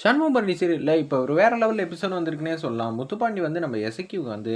சண்முகபரணி சீரியலில் இப்போ ஒரு வேறு லெவலில் எபிசோட் வந்திருக்குன்னே சொல்லலாம். முத்துப்பாண்டி வந்து நம்ம எசக்கிக்கு வந்து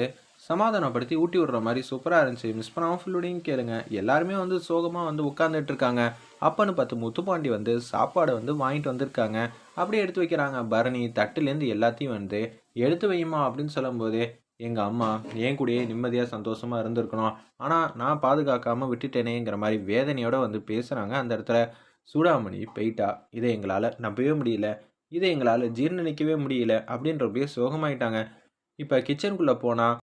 சமாதானப்படுத்தி ஊட்டி விடுற மாதிரி சூப்பராக இருந்துச்சு. மிஸ் பண்ணாமல் ஃபுல்லுடையும் கேளுங்க. எல்லாருமே வந்து சோகமாக வந்து உட்காந்துட்டு இருக்காங்க. அப்பன்னு பார்த்து முத்துப்பாண்டி வந்து சாப்பாடை வந்து வாங்கிட்டு வந்திருக்காங்க. அப்படியே எடுத்து வைக்கிறாங்க. பரணி தட்டுலேருந்து எல்லாத்தையும் வந்து எடுத்து வையுமா அப்படின்னு சொல்லும்போது எங்கள் அம்மா என் கூடயே நிம்மதியாக சந்தோஷமாக இருந்திருக்கணும். ஆனால் நான் பாதுகாக்காமல் விட்டுட்டேனேங்கிற மாதிரி வேதனையோடு வந்து பேசுகிறாங்க அந்த இடத்துல சூடாமணி போயிட்டா இதை எங்களால் நம்பவே முடியல. இதை எங்களால் ஜீர்ணிக்கவே முடியல அப்படின்றப்பயே சோகமாயிட்டாங்க. இப்போ கிச்சனுக்குள்ளே போனால்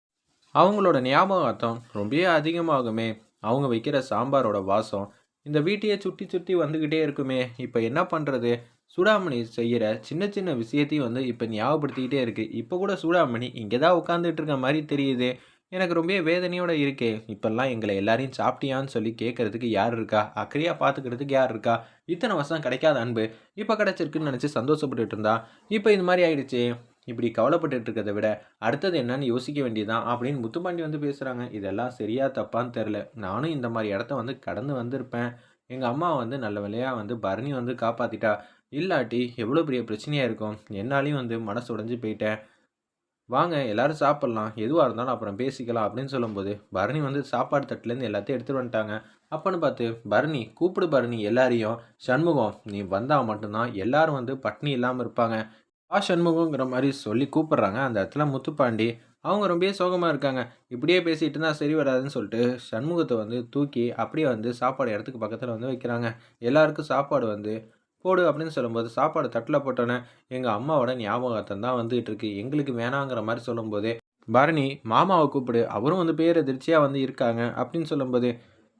அவங்களோட ஞாபகார்த்தம் ரொம்பவே அதிகமாகுமே. அவங்க வைக்கிற சாம்பாரோட வாசம் இந்த வீட்டையே சுற்றி சுற்றி வந்துக்கிட்டே இருக்குமே. இப்போ என்ன பண்ணுறது சூடாமணி செய்கிற சின்ன சின்ன விஷயத்தையும் வந்து இப்போ ஞாபகப்படுத்திக்கிட்டே இருக்குது இப்போ கூட சூடாமணி இங்கே தான் உட்காந்துட்டு இருக்க மாதிரி தெரியுது. எனக்கு ரொம்ப வேதனையோடு இருக்கே. இப்போல்லாம் எங்களை எல்லாரையும் சாப்பிட்டியான்னு சொல்லி கேட்கறதுக்கு யார் இருக்கா? அக்கறையாக பார்த்துக்கிறதுக்கு யார் இருக்கா? இத்தனை வருஷம் கிடைக்காத அன்பு. இப்போ கிடச்சிருக்குன்னு நினச்சி சந்தோஷப்பட்டுட்டு இருந்தா? இப்போ இது மாதிரி ஆயிடுச்சு. இப்படி கவலைப்பட்டு இருக்கிறத விட அடுத்தது என்னன்னு யோசிக்க வேண்டியதான் அப்படின்னு முத்துப்பாண்டி வந்து பேசுகிறாங்க இதெல்லாம் சரியா தப்பான்னு தெரில நானும் இந்த மாதிரி இடத்த வந்து கடந்து வந்திருப்பேன். எங்கள் அம்மா வந்து நல்ல வேலையாக வந்து பரணி வந்து காப்பாற்றிட்டா இல்லாட்டி எவ்வளோ பெரிய பிரச்சனையாக இருக்கும். என்னாலையும் வந்து மனசு உடைஞ்சு போயிட்டேன். வாங்க எல்லாரும் சாப்பிட்லாம். எதுவாக இருந்தாலும் அப்புறம் பேசிக்கலாம் அப்படின்னு சொல்லும்போது பரணி வந்து சாப்பாடு தட்டுலேருந்து எல்லாத்தையும் எடுத்துகிட்டு வந்துட்டாங்க. அப்போன்னு பார்த்து பரணி கூப்பிடு பரணி எல்லாரையும். சண்முகம் நீ வந்தால் மட்டும்தான் எல்லாரும் வந்து பட்னி இல்லாமல் இருப்பாங்க. ஆ சண்முகங்கிற மாதிரி சொல்லி கூப்பிட்றாங்க. அந்த இடத்துல முத்துப்பாண்டி அவங்க ரொம்பவே சோகமாக இருக்காங்க. இப்படியே பேசிகிட்டு இருந்தால் சரி வராதுன்னு சொல்லிட்டு சண்முகத்தை வந்து தூக்கி அப்படியே வந்து சாப்பாடு இடத்துக்கு பக்கத்தில் வந்து வைக்கிறாங்க. எல்லாருக்கும் சாப்பாடு வந்து போடு அப்படின்னு சொல்லும்போது சாப்பாடு தட்டில் போட்டோன்னே எங்கள் அம்மாவோட ஞாபகத்தை தான் வந்துகிட்டு இருக்கு எங்களுக்கு வேணாங்கிற மாதிரி சொல்லும்போது பரணி மாமாவை கூப்பிடு அவரும் வந்து பேர் எதிர்ச்சியாக வந்து இருக்காங்க அப்படின்னு சொல்லும்போது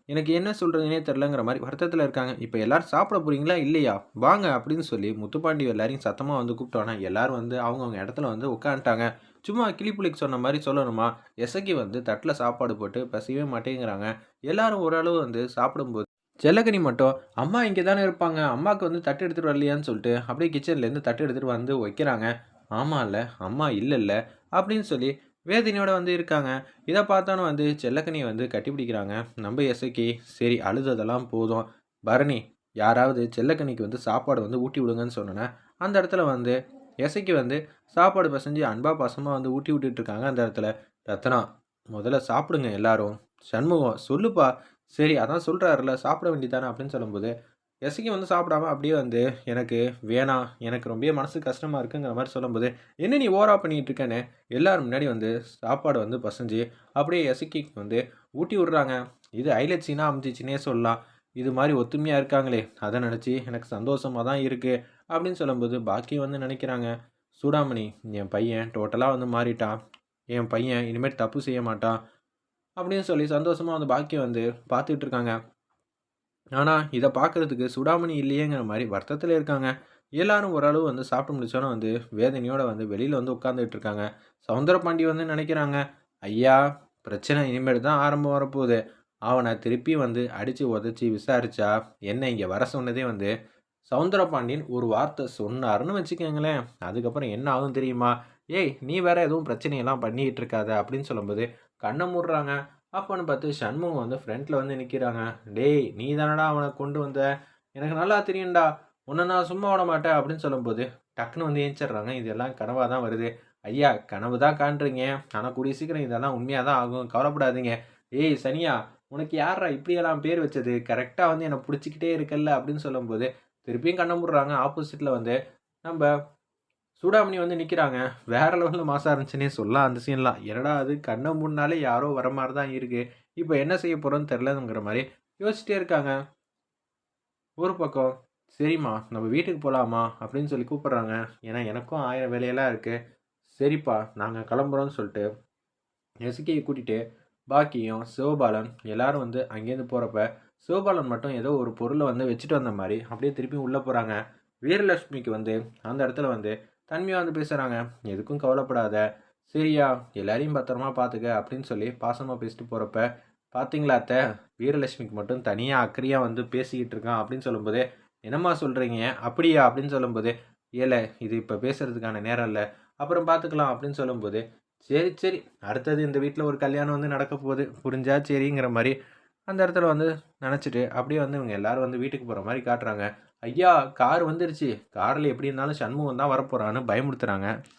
எனக்கு என்ன சொல்கிறதுனே தெரிலங்கிற மாதிரி வருத்தத்தில் இருக்காங்க. இப்போ எல்லாரும் சாப்பிட போகிறீங்களா இல்லையா? வாங்க அப்படின்னு சொல்லி முத்துப்பாண்டி எல்லாரையும் சத்தமாக வந்து கூப்பிட்டோன்னா எல்லோரும் வந்து அவங்கவுங்க இடத்துல வந்து உட்காந்துட்டாங்க சும்மா கிளிப்புளிக்கு சொன்ன மாதிரி சொல்லணுமா? எசக்கி வந்து தட்டில் சாப்பாடு போட்டு பசியவே மாட்டேங்கிறாங்க. எல்லாரும் ஓரளவு வந்து சாப்பிடும்போது செல்லக்கனி மட்டும் அம்மா இங்கே தானே இருப்பாங்க அம்மாவுக்கு வந்து தட்டு எடுத்துகிட்டு வரலையான்னு சொல்லிட்டு அப்படியே கிச்சன்லேருந்து தட்டு எடுத்துகிட்டு வந்து வைக்கிறாங்க. ஆமாம் இல்லை அம்மா இல்லைல்ல அப்படின்னு சொல்லி வேதனையோட வந்து இருக்காங்க. இதை பார்த்தானு வந்து செல்லக்கனியை வந்து கட்டிப்பிடிக்கிறாங்க. நம்ம எசைக்கு சரி அழுததெல்லாம் போதும். பரணி யாராவது செல்லக்கனிக்கு வந்து சாப்பாடு வந்து ஊட்டி விடுங்கன்னு சொன்னோன்னே அந்த இடத்துல வந்து எசைக்கு வந்து சாப்பாடு பசஞ்சு அன்பா பாசமாக வந்து ஊட்டி விட்டுட்டு இருக்காங்க அந்த இடத்துல. ரத்னா முதல்ல சாப்பிடுங்க எல்லாரும். சண்முகம் சொல்லுப்பா. சரி அதான் சொல்கிறாருல சாப்பிட வேண்டியதானே அப்படின்னு சொல்லும்போது எசைக்கு வந்து சாப்பிடாம அப்படியே வந்து எனக்கு வேணாம் எனக்கு ரொம்ப மனசு கஷ்டமாக இருக்குங்கிற மாதிரி சொல்லும்போது என்ன நீ ஓரா பண்ணிகிட்டு இருக்கேன்னு எல்லோரும் முன்னாடி வந்து சாப்பாடு வந்து பசஞ்சு அப்படியே எசக்கிக்கு வந்து ஊட்டி விடுறாங்க. இது ஹைலைட் சீனாக அமைச்சிச்சின்னே சொல்லலாம். இது மாதிரி ஒத்துமையாக இருக்காங்களே அதை நினச்சி எனக்கு சந்தோஷமாக தான் இருக்குது அப்படின்னு சொல்லும்போது பாக்கியம் வந்து நினைக்கிறாங்க. சூடாமணி என் பையன் டோட்டலாக வந்து மாறிட்டான். என் பையன் இனிமேல் தப்பு செய்ய மாட்டான். அப்படின்னு சொல்லி சந்தோஷமாக வந்து பாக்கியம் வந்து பார்த்துட்டு இருக்காங்க ஆனால் இதை பார்க்குறதுக்கு சுடாமணி இல்லையேங்கிற மாதிரி வருத்தத்தில் இருக்காங்க. எல்லாரும் ஓரளவு வந்து சாப்பிட்டு முடிச்சோன்னே வந்து வேதனையோடு வந்து வெளியில் வந்து உட்காந்துட்டு இருக்காங்க சவுந்தரபாண்டி வந்து நினைக்கிறாங்க ஐயா பிரச்சனை இனிமேல் தான் ஆரம்பம் வரப்போகுது. அவனை திருப்பி வந்து அடித்து உதச்சி விசாரிச்சா என்ன இங்கே வர சொன்னதே வந்து சவுந்தரபாண்டியன் ஒரு வார்த்தை சொன்னாருன்னு வச்சுக்கோங்களேன். அதுக்கப்புறம் என்ன ஆகும் தெரியுமா? ஏய் நீ வேற எதுவும் பிரச்சனையெல்லாம் பண்ணிக்கிட்டு இருக்காத அப்படின்னு சொல்லும்போது கண்ணை மூடுறாங்க. அப்போன்னு பார்த்து சண்முகம் வந்து ஃப்ரண்ட்டில் வந்து நிற்கிறாங்க டேய் நீ தானடா அவனை கொண்டு வந்த? எனக்கு நல்லா தெரியும்டா. உன்னை நான் சும்மா விட மாட்டேன் அப்படின்னு சொல்லும்போது டக்குன்னு வந்து ஏஞ்சிடுறாங்க. இதெல்லாம் கனவாக தான் வருது. ஐயா கனவு தான் காண்றீங்க. ஆனால் கூடிய சீக்கிரம் இதெல்லாம் உண்மையாக தான் ஆகும். கவலைப்படாதீங்க. ஏய் சனியா உனக்கு யாரா இப்படியெல்லாம் பேர் வச்சது? கரெக்டாக வந்து என்னை பிடிச்சிக்கிட்டே இருக்கல்ல அப்படின்னு சொல்லும்போது திருப்பியும் கண்ண முடுறாங்க. ஆப்போசிட்டில் வந்து நம்ம சூடாமணி வந்து நிற்கிறாங்க வேற லெவலில் மாசா இருந்துச்சுன்னே சொல்லலாம். அந்த சீன்லாம். என்னடா அது? கண்ணை முன்னாலே யாரோ வர மாதிரி தான் இருக்குது இப்போ என்ன செய்ய போகிறோன்னு தெரிலங்கிற மாதிரி யோசிச்சிட்டே இருக்காங்க. ஒரு பக்கம் சரிம்மா நம்ம வீட்டுக்கு போகலாமா அப்படின்னு சொல்லி கூப்பிட்றாங்க. ஏன்னா எனக்கும் ஆயிரம் வேலையெல்லாம் இருக்குது சரிப்பா நாங்கள் கிளம்புறோன்னு சொல்லிட்டு எசுக்கியை கூட்டிகிட்டு பாக்கியும் சிவபாலன் எல்லாரும் வந்து அங்கேருந்து போகிறப்ப சிவபாலன் மட்டும் ஏதோ ஒரு பொருளை வந்து வச்சுட்டு வந்த மாதிரி அப்படியே திருப்பி உள்ளே போகிறாங்க வீரலட்சுமிக்கு வந்து அந்த இடத்துல வந்து தன்மையாக வந்து பேசுகிறாங்க எதுக்கும் கவலைப்படாத. சரியா எல்லாரையும் பத்திரமா பார்த்துக்க அப்படின்னு சொல்லி பாசமாக பேசிட்டு போகிறப்ப பார்த்தீங்களா அத்தை? வீரலட்சுமிக்கு மட்டும் தனியாக அக்கறையாக வந்து பேசிக்கிட்டு இருக்கான் அப்படின்னு சொல்லும்போது என்னம்மா சொல்கிறீங்க அப்படியா? அப்படின்னு சொல்லும்போது ஏழை இது இப்போ பேசுகிறதுக்கான நேரம் இல்லை. அப்புறம் பார்த்துக்கலாம் அப்படின்னு சொல்லும்போது சரி சரி அடுத்தது இந்த வீட்டில் ஒரு கல்யாணம் வந்து நடக்க போகுது. புரிஞ்சா சரிங்கிற மாதிரி அந்த இடத்துல வந்து நினச்சிட்டு அப்படியே வந்து இவங்க எல்லோரும் வந்து வீட்டுக்கு போகிற மாதிரி காட்டுறாங்க. ஐயா கார் வந்துருச்சு. காரில் எப்படி இருந்தாலும் சண்முகம் தான் வரப்போகிறான்னு பயமுறுத்துகிறாங்க